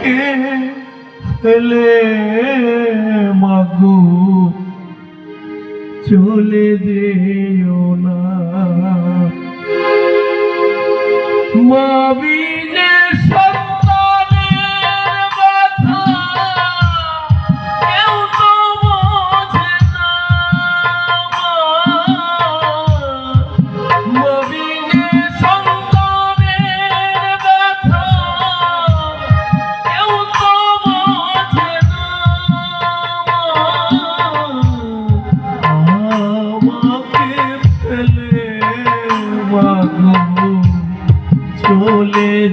আমাকে ফেলে মাগু? চলে যেও না। মাবিনে সন্তানের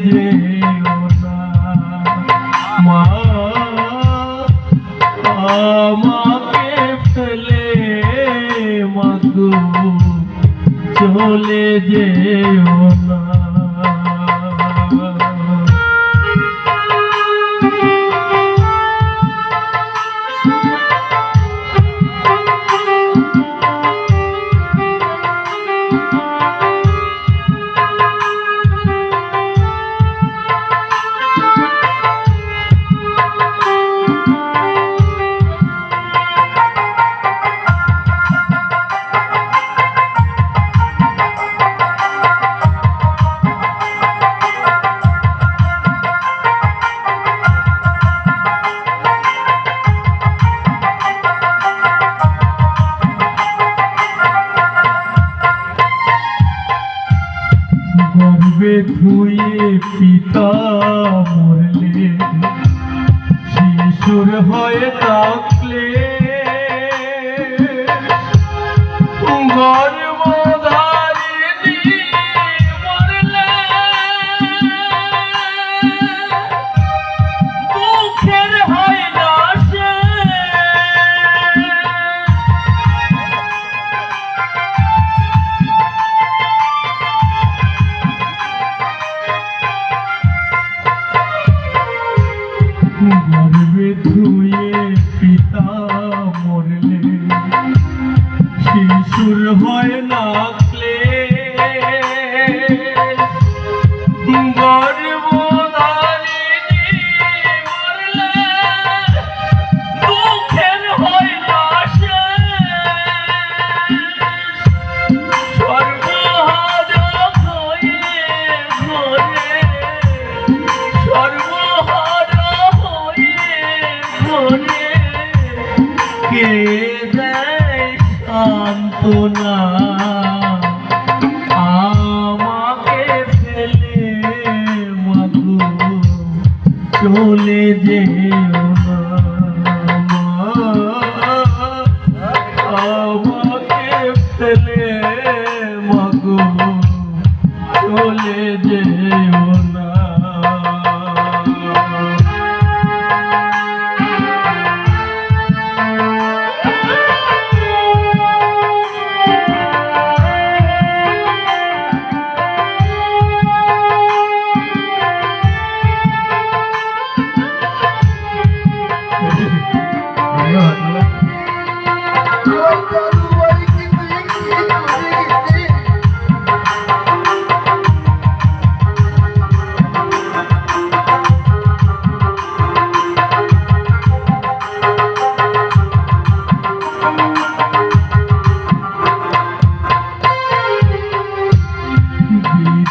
যেও না মা আমাকে ফেলে মাগো চলে যেও না। গর্বে ধুয়ে পিতা শিশুর হয়ে থাকলে গর্বে সান্ত্বনা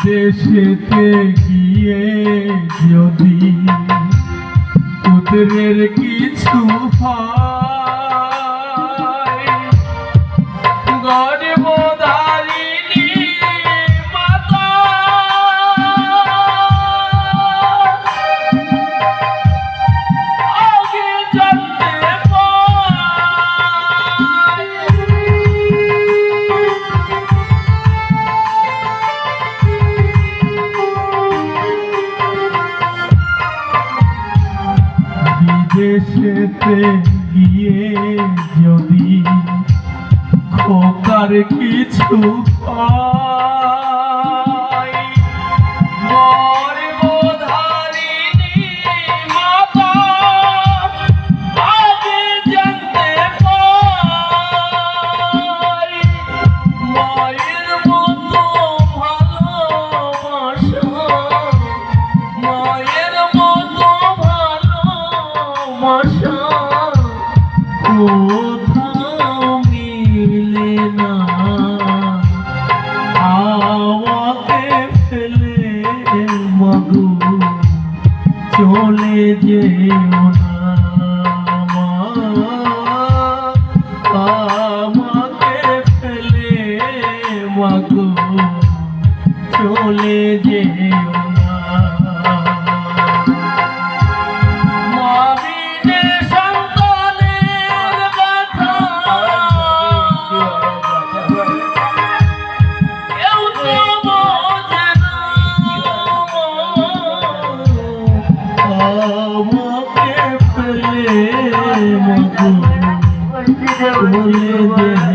বিদেশেতে গিয়ে যদি পুত্রের কিছু হয় বিদেশেতে গিয়ে যদি খোকার কিছু পাই ফেলে মধু বলে যেও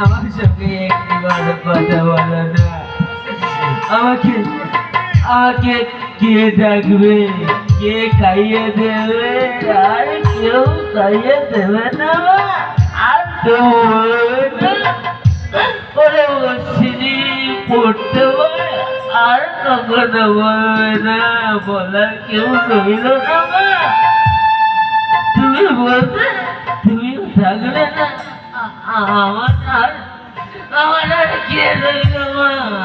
আমার সঙ্গে একটি কথা বলো না আমাকে আমাকে কে ডাকবে কে খাইয়ে দেবে আর কেউ খাইয়ে দেবে না আর বসিনি পড়তে আর কখনো বলবে না বলার কেউ রইল না। তুমি বলতে তুমি থাকলে না, আমার আর আমার আর কে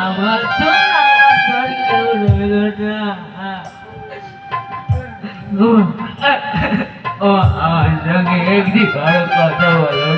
আমার তো আমার কেউ ও আমার সঙ্গে একটি কথা বলো।